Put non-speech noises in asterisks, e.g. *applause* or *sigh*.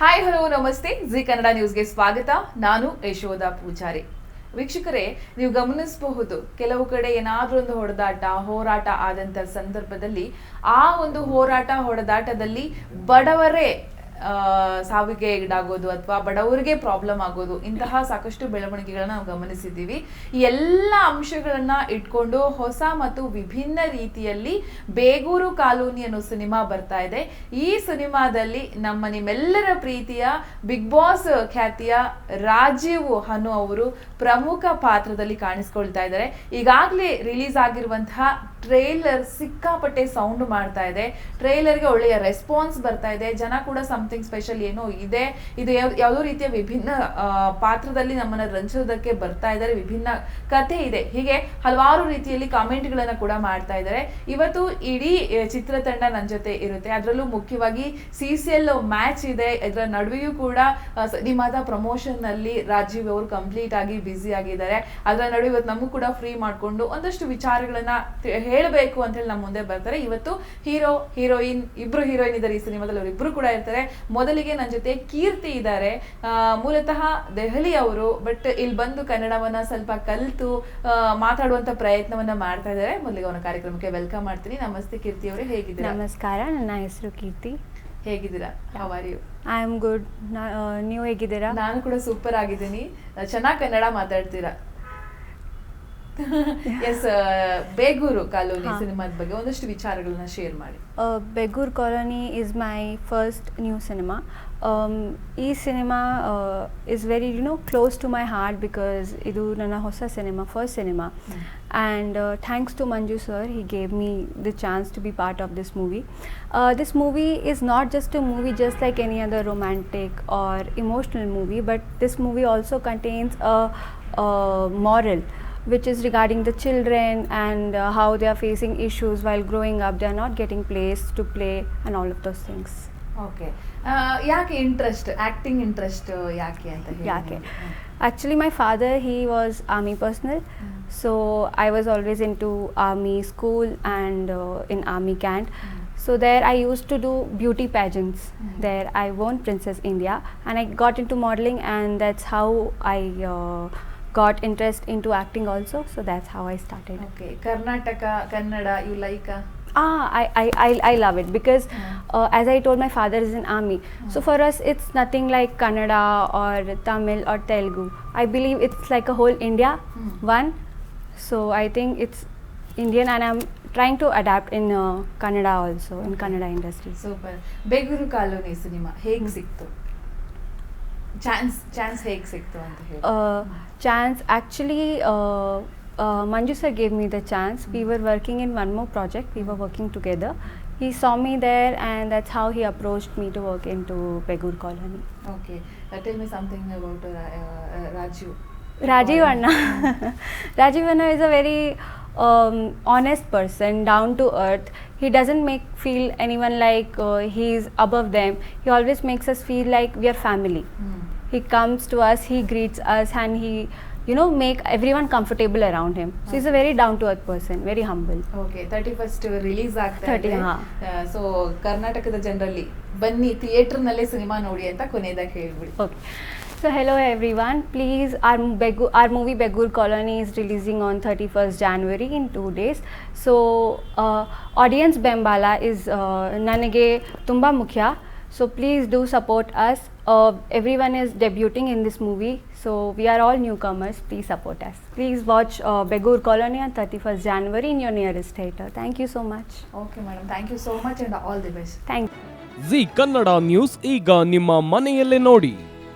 Hi hello ನಮಸ್ತೆ. G Kannada ನ್ಯೂಸ್ಗೆ ಸ್ವಾಗತ. ನಾನು ಯಶೋಧ ಪೂಜಾರಿ. ವೀಕ್ಷಕರೇ, ನೀವು ಗಮನಿಸಬಹುದು, ಕೆಲವು ಕಡೆ ಏನಾದರೂ ಒಂದು ಹೊಡೆದಾಟ, ಹೋರಾಟ ಆದಂತ ಸಂದರ್ಭದಲ್ಲಿ ಆ ಒಂದು ಹೋರಾಟ, ಹೊಡೆದಾಟದಲ್ಲಿ ಬಡವರೇ ಸಾವಿಗೆ ಈಡಾಗೋದು ಅಥವಾ ಬಡವರಿಗೆ ಪ್ರಾಬ್ಲಮ್ ಆಗೋದು, ಇಂತಹ ಸಾಕಷ್ಟು ಬೆಳವಣಿಗೆಗಳನ್ನ ನಾವು ಗಮನಿಸಿದ್ದೀವಿ. ಈ ಎಲ್ಲ ಅಂಶಗಳನ್ನ ಇಟ್ಕೊಂಡು ಹೊಸ ಮತ್ತು ವಿಭಿನ್ನ ರೀತಿಯಲ್ಲಿ ಬೇಗೂರು ಕಾಲೋನಿ ಅನ್ನೋ ಸಿನಿಮಾ ಬರ್ತಾ ಇದೆ. ಈ ಸಿನಿಮಾದಲ್ಲಿ ನಮ್ಮ ನಿಮ್ಮೆಲ್ಲರ ಪ್ರೀತಿಯ ಬಿಗ್ ಬಾಸ್ ಖ್ಯಾತಿಯ ರಾಜೀವ್ ಹನು ಅವರು ಪ್ರಮುಖ ಪಾತ್ರದಲ್ಲಿ ಕಾಣಿಸ್ಕೊಳ್ತಾ ಇದ್ದಾರೆ. ಈಗಾಗಲೇ ರಿಲೀಸ್ ಆಗಿರುವಂತಹ ಟ್ರೇಲರ್ ಸಿಕ್ಕಾಪಟ್ಟೆ ಸೌಂಡ್ ಮಾಡ್ತಾ ಇದೆ. ಟ್ರೇಲರ್ಗೆ ಒಳ್ಳೆಯ ರೆಸ್ಪಾನ್ಸ್ ಬರ್ತಾ ಇದೆ. ಜನ ಕೂಡ ಸಮಥಿಂಗ್ ಸ್ಪೆಷಲ್ ಏನೋ ಇದೆ. ಇದು ಯಾವ, ಯಾವುದೋ ರೀತಿಯ ವಿಭಿನ್ನ ಪಾತ್ರದಲ್ಲಿ ನಮ್ಮನ್ನ ರಂಜಿಸೋದಕ್ಕೆ ಬರ್ತಾ ಇದ್ದಾರೆ. ವಿಭಿನ್ನ ಕಥೆ ಇದೆ. ಹೀಗೆ ಹಲವಾರು ರೀತಿಯಲ್ಲಿ ಕಾಮೆಂಟ್ಗಳನ್ನು ಕೂಡ ಮಾಡ್ತಾ ಇದ್ದಾರೆ. ಇವತ್ತು ಇಡೀ ಚಿತ್ರತಂಡ ನನ್ನ ಜೊತೆ ಇರುತ್ತೆ. ಅದರಲ್ಲೂ ಮುಖ್ಯವಾಗಿ ಸಿ ಸಿ ಎಲ್ ಮ್ಯಾಚ್ ಇದೆ. ಇದರ ನಡುವೆಯೂ ಕೂಡ ಸಿನಿಮಾದ ಪ್ರಮೋಷನ್ನಲ್ಲಿ ರಾಜೀವ್ ಅವರು ಕಂಪ್ಲೀಟ್ ಆಗಿ ಬ್ಯುಸಿ ಆಗಿದ್ದಾರೆ. ಅದರ ನಡುವೆ ಇವತ್ತು ನಮಗೂ ಕೂಡ ಫ್ರೀ ಮಾಡಿಕೊಂಡು ಒಂದಷ್ಟು ವಿಚಾರಗಳನ್ನ ಹೇಳಬೇಕು ಅಂತ ಹೇಳಿ ನಮ್ಮ ಮುಂದೆ ಬರ್ತಾರೆ. ಇವತ್ತು ಹೀರೋ ಹೀರೋಯಿನ್ ಇಬ್ರು ಹೀರೋಯಿನ್ ಇದ್ದಾರೆ ಈ ಸಿನಿಮಾದಲ್ಲಿ ಅವರು ಇಬ್ರು ಕೂಡ ಇರ್ತಾರೆ. ಮೊದಲಿಗೆ ನನ್ನ ಜೊತೆ ಕೀರ್ತಿ ಇದ್ದಾರೆ. ಮೂಲತಃ ದೆಹಲಿ ಅವರು ಬಟ್ ಇಲ್ಲಿ ಬಂದು ಕನ್ನಡವನ್ನ ಸ್ವಲ್ಪ ಕಲಿತು ಮಾತಾಡುವಂತ ಪ್ರಯತ್ನವನ್ನ ಮಾಡ್ತಾ ಇದ್ದಾರೆ. ಮೊದಲಿಗೆ ಅವನ ಕಾರ್ಯಕ್ರಮಕ್ಕೆ ವೆಲ್ಕಮ್ ಮಾಡ್ತೀನಿ. ನಮಸ್ತೆ ಕೀರ್ತಿ ಅವರು ಹೇಗಿದ್ದೀರಾ? ನಮಸ್ಕಾರ ನನ್ನ ಹೆಸರು ಕೀರ್ತಿ. ಹೇಗಿದ್ದೀರಾ? How are you I am good ನೀವು ಹೇಗಿದ್ದೀರಾ? ನಾನು ಕೂಡ ಸೂಪರ್ ಆಗಿದ್ದೀನಿ. ಚೆನ್ನಾಗಿ ಕನ್ನಡ ಮಾತಾಡ್ತೀರಾ? ಎಸ್ ಬೇಗೂರು ಕಾಲೋನಿ ಸಿನಿಮಾದ ಬಗ್ಗೆ ಒಂದಷ್ಟು ವಿಚಾರಗಳನ್ನ ಶೇರ್ ಮಾಡಿ. Begur colony is my first new cinema ಈ cinema is very you know close to my heart because ಇದು ನನ್ನ ಹೊಸ cinema first cinema and thanks to Manju sir he gave me the chance to be part of this movie this movie is not just a movie just like any other romantic or emotional movie but this movie also contains a a moral. which is regarding the children and uh, how they are facing issues while growing up they are not getting place to play and all of those things okay ಯಾಕೆ interest acting interest ಯಾಕೆ ಅಂತ ಹೇಳಿ ಯಾಕೆ ಹ್ಮ್. actually my father he was army personnel Mm. so i was always into army school and uh, in army camp Mm. so there i used to do beauty pageants Mm. there i won princess india and i got into modeling and that's how i uh, got interest into acting also so that's how i started okay karnataka kannada you like ah I, I, I, I love it because Mm. uh, as i told my father is in army so for us it's nothing like kannada or tamil or telugu i believe it's like a whole india Mm. one so i think it's indian and i'm trying to adapt in uh, kannada also in kannada industry super Begur colony cinema ಹೇಗ್. ಸಿಕ್ತು chance chance ಹೇಗ್ ಸಿಕ್ತು ಅಂತ ಹೇಳಿ uh, chance actually uh, uh, manju sir gave me the chance we were working in one more project we were working together he saw me there and that's how he approached me to work into begur colony okay tell me something about Raju Rajiv Anna. *laughs* Rajiv Anna is a very um, honest person, down to earth. He doesn't make feel anyone like uh, he's above them. He always makes us feel like we are family. He comes to us, he greets us, and he, you know, make everyone comfortable around him. So he's a very down to earth person, very humble. Okay thirty first release ಆಗ್ತಾ 30, ಇದೆ ಹಾ. So ಕರ್ನಾಟಕದ ಜನರಲ್ಲಿ ಬನ್ನಿ theatre ನಲ್ಲೇ cinema ನೋಡಿ ಅಂತ ಕೊನೆಯದಾಗಿ ಹೇಳ್ಬಿಡಿ Okay. So hello everyone. Please, our Begur, our movie Begur Colony is releasing on 31st January in two days. So uh, audience Bembala is Nanage Tumba Mukhya. So please do support us. Uh, everyone is debuting in this movie. So we are all newcomers. Please support us. Please watch uh, Begur Colony on 31st January in your nearest theatre. Thank you so much. Okay madam, thank you so much and all the best. Thank you. Zee Kannada news ಈಗ ನಿಮ್ಮ ಮನೆಯಲ್ಲೇ ನೋಡಿ